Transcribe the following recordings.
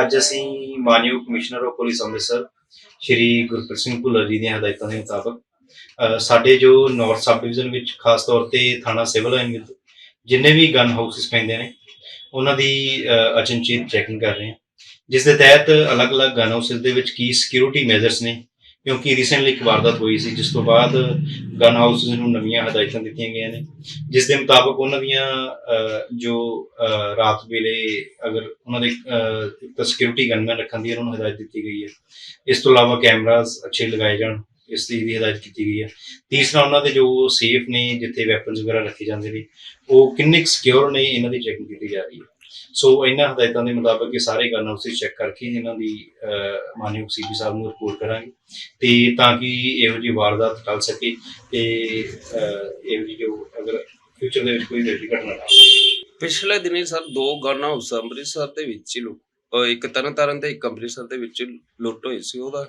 ਅੱਜ ਅਸੀਂ ਮਾਨਯੋਗ commissioner of police Amritsar, Shri Gurpreet Singh Bhullar ji ਦੀਆਂ ਹਦਾਇਤਾਂ ਦੇ ਮੁਤਾਬਕ ਸਾਡੇ ਜੋ ਨਾਰਥ ਸਬ ਡਿਵੀਜ਼ਨ ਵਿੱਚ ਖਾਸ ਤੌਰ ਤੇ ਥਾਣਾ ਸਿਵਲ ਲਾਈਨ ਵਿੱਚ ਜਿੰਨੇ ਵੀ ਗਨ ਹਾਊਸਿਸ ਪੈਂਦੇ ਨੇ, ਉਹਨਾਂ ਦੀ ਅਚਨਚੇਤ ਚੈਕਿੰਗ ਕਰ ਰਹੇ ਹਾਂ। ਜਿਸ ਦੇ ਤਹਿਤ ਅਲੱਗ-ਅਲੱਗ ਗਨ ਹਾਊਸਿਸ ਦੇ ਵਿੱਚ ਕੀ ਸਿਕਿਉਰਿਟੀ ਮੈਜ਼ਰਸ ਨੇ ਕਿਉਂਕਿ ਰੀਸੈਂਟਲੀ ਇੱਕ ਵਾਰਦਾਤ ਹੋਈ ਸੀ, ਜਿਸ ਤੋਂ ਬਾਅਦ ਗਨ ਹਾਊਸਿਸ ਨੂੰ ਨਵੀਆਂ ਹਦਾਇਤਾਂ ਦਿੱਤੀਆਂ ਗਈਆਂ ਨੇ। ਜਿਸ ਦੇ ਮੁਤਾਬਕ ਉਹਨਾਂ ਦੀਆਂ ਜੋ ਰਾਤ ਵੇਲੇ ਅਗਰ ਉਹਨਾਂ ਦੇ ਇੱਕ ਤਾਂ ਸਿਕਿਉਰਿਟੀ ਗਨਮੈਨ ਰੱਖਣ ਦੀ ਉਹਨਾਂ ਨੂੰ ਹਦਾਇਤ ਦਿੱਤੀ ਗਈ ਹੈ। ਇਸ ਤੋਂ ਇਲਾਵਾ ਕੈਮਰਾਜ਼ ਅੱਛੇ ਲਗਾਏ ਜਾਣ, ਇਸ ਦੀ ਵੀ ਹਦਾਇਤ ਕੀਤੀ ਗਈ ਹੈ। ਤੀਸਰਾ ਉਹਨਾਂ ਦੇ ਜੋ ਸੇਫ ਨੇ, ਜਿੱਥੇ ਵੈਪਨਸ ਵਗੈਰਾ ਰੱਖੇ ਜਾਂਦੇ ਨੇ, ਉਹ ਕਿੰਨੇ ਸਿਕਿਉਰ ਨੇ, ਇਹਨਾਂ ਦੀ ਚੈਕਿੰਗ ਕੀਤੀ ਜਾ ਰਹੀ ਹੈ। ਸੋ ਇਹਨਾਂ ਹਦਾਇਤਾਂ ਦੇ ਮੁਤਾਬਕ ਇਹ ਸਾਰੇ ਗਨ ਹਾਊਸਿਸ ਚੈੱਕ ਕਰਕੇ ਇਹਨਾਂ ਦੀ ਅ, ਮਾਨਯੋਗ ਸੀਪੀ ਸਾਹਿਬ ਨੂੰ ਰਿਪੋਰਟ ਕਰਾਂਗੇ ਤੇ ਤਾਂ ਕਿ ਇਹੋ ਜਿਹੀ ਵਾਰਦਾਤ ਟਲ ਸਕੇ ਤੇ ਅ, ਇਹੋ ਜਿਹੀ ਜੋ ਅਗਰ ਫਿਊਚਰ ਦੇ ਵਿੱਚ ਕੋਈ ਇਹੋ ਜਿਹੀ ਘਟਨਾ ਨਾ ਵਾਪਰੇ। ਪਿਛਲੇ ਦਿਨੀ ਸਰ ਦੋ ਗਨ ਹਾਊਸ ਅੰਮ੍ਰਿਤਸਰ ਦੇ ਵਿੱਚ ਹੀ ਲੁੱਟ ਅਹ ਇੱਕ ਤਰਨਤਾਰਨ ਤੇ ਇੱਕ ਅੰਮ੍ਰਿਤਸਰ ਦੇ ਵਿੱਚ ਲੁੱਟ ਹੋਈ ਸੀ ਉਹਦਾ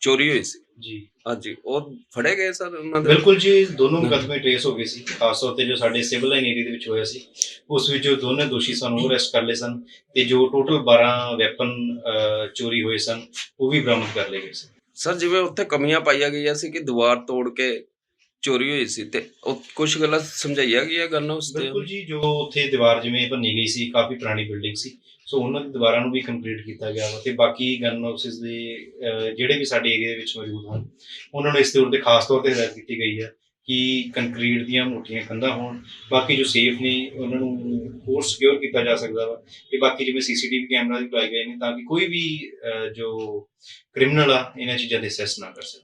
ਚੋਰੀ ਹੋਈ ਸੀ। ਜੀ। ਹਾਂਜੀ ਉਹ ਫੜੇ ਗਏ ਸਰ ਉਹਨਾਂ ਦੇ? ਬਿਲਕੁਲ ਜੀ ਦੋਨੋਂ ਮੁਕੱਦਮੇ ਟ੍ਰੇਸ ਹੋ ਗਏ ਸੀ। ਖਾਸ ਤੌਰ ਤੇ ਜੋ ਸਾਡੇ ਸਿਵਲ ਲਾਈਨ ਏਰੀਆ ਦੇ ਵਿੱਚ ਹੋਇਆ ਸੀ ਉਸ ਵਿੱਚ ਜੋ ਦੋਨੇ ਦੋਸ਼ੀ ਸਨ ਉਹ ਅਰੈਸਟ ਕਰ ਲਏ ਸਨ ਤੇ ਜੋ ਟੋਟਲ 12 ਵੈਪਨ ਚੋਰੀ ਹੋਏ ਸਨ ਉਹ ਵੀ ਬਰਾਮਦ ਕਰ ਲਏ ਗਏ ਸਨ ਸਰ ਜਿਵੇਂ ਉੱਥੇ ਕਮੀਆਂ ਪਾਈਆਂ ਗਈਆਂ ਸੀ ਕਿ ਦੀਵਾਰ ਤੋੜ ਕੇ ਚੋਰੀ ਹੋਈ ਸੀ ਤੇ ਉਹ ਕੁਝ ਗੱਲਾਂ ਸਮਝਾਈਆਂ ਗਈਆਂ ਗਨ ਹਾਊਸ ਤੇ ਬਿਲਕੁਲ ਜੀ, ਜੋ ਉੱਥੇ ਦੀਵਾਰ ਜਿਵੇਂ ਭੰਨੀ ਗਈ ਸੀ, ਕਾਫੀ ਪੁਰਾਣੀ ਬਿਲਡਿੰਗ ਸੀ। ਸੋ ਉਹਨਾਂ ਦੀ ਦੀਵਾਰਾਂ ਨੂੰ ਵੀ ਕੰਕਰੀਟ ਕੀਤਾ ਗਿਆ ਵਾ ਤੇ ਬਾਕੀ ਗਨ ਹਾਊਸਿਸ ਦੇ ਜਿਹੜੇ ਵੀ ਸਾਡੇ ਏਰੀਆ ਦੇ ਵਿੱਚ ਮੌਜੂਦ ਹਨ, ਉਹਨਾਂ ਨੂੰ ਇਸ ਤੌਰ 'ਤੇ ਖਾਸ ਤੌਰ ਤੇ ਹਦਾਇਤ ਕੀਤੀ ਗਈ ਹੈ ਕਿ ਕੰਕਰੀਟ ਦੀਆਂ ਮੋਟੀਆਂ ਕੰਧਾਂ ਹੋਣ। ਬਾਕੀ ਜੋ ਸੇਫ ਨੇ, ਉਹਨਾਂ ਨੂੰ ਹੋਰ ਸਿਕਿਉਰ ਕੀਤਾ ਜਾ ਸਕਦਾ ਵਾ ਤੇ ਬਾਕੀ ਜਿਵੇਂ ਸੀਸੀਟੀਵੀ ਕੈਮਰਾ ਵੀ ਲਾਏ ਗਏ ਨੇ ਤਾਂ ਕਿ ਕੋਈ ਵੀ ਜੋ ਕ੍ਰਿਮੀਨਲ ਆ, ਇਹਨਾਂ ਚੀਜ਼ਾਂ ਦੇ ਅਸੈਸ ਨਾ ਕਰ ਸਕੇ।